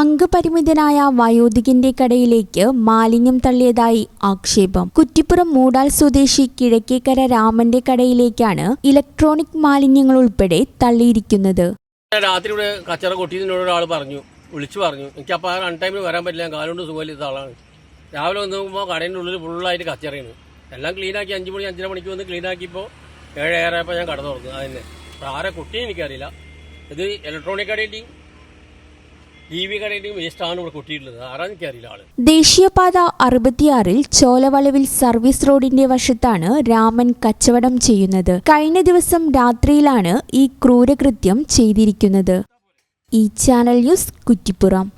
അംഗപരിമിതനായ വയോധികന്റെ കടയിലേക്ക് മാലിന്യം തള്ളിയതായി ആക്ഷേപം. കുറ്റിപ്പുറം മൂടാൽ സ്വദേശി കിഴക്കേക്കര രാമന്റെ കടയിലേക്കാണ് ഇലക്ട്രോണിക് മാലിന്യങ്ങൾ ഉൾപ്പെടെ തള്ളിയിരിക്കുന്നത്. രാത്രി ഇവിടെ കച്ചറ കൊട്ടിയതിനോട് ഒരാൾ പറഞ്ഞു വിളിച്ചു പറഞ്ഞു എനിക്ക് അപ്പോൾ ആ റൺ ടൈമിൽ വരാൻ പറ്റില്ല കാലുകൊണ്ട് സുഖമില്ലാത്ത ആളാണ്. രാവിലെ വന്ന് നോക്കുമ്പോൾ കടേന്റെ ഉള്ളിൽ ഫുള്ളായിട്ട് കച്ചറയാണ്. എല്ലാം ക്ലീനാക്കി അഞ്ച് മണി അഞ്ചര മണിക്ക് വന്ന് ക്ലീനാക്കിയപ്പോൾ ഏഴ് ഏറെ ഞാൻ കട തുറന്നു. അപ്പോൾ ആരെ കൊട്ടിയും എനിക്കറിയില്ല. ഇത് ഇലക്ട്രോണിക് കടയുടെയും ടി വി കടയുടെയും വേസ്റ്റാണ് ഇവിടെ കൊട്ടിയിട്ടുള്ളത്. ആരാന്ന് എനിക്കറിയില്ല ആൾ. ദേശീയപാത അറുപത്തിയാറിൽ ചോലവളവിൽ സർവീസ് റോഡിന്റെ വശത്താണ് രാമൻ കച്ചവടം ചെയ്യുന്നത്. കഴിഞ്ഞ ദിവസം രാത്രിയിലാണ് ഈ ക്രൂരകൃത്യം ചെയ്തിരിക്കുന്നത്. ഈ channel news Kuttippuram.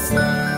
Yes.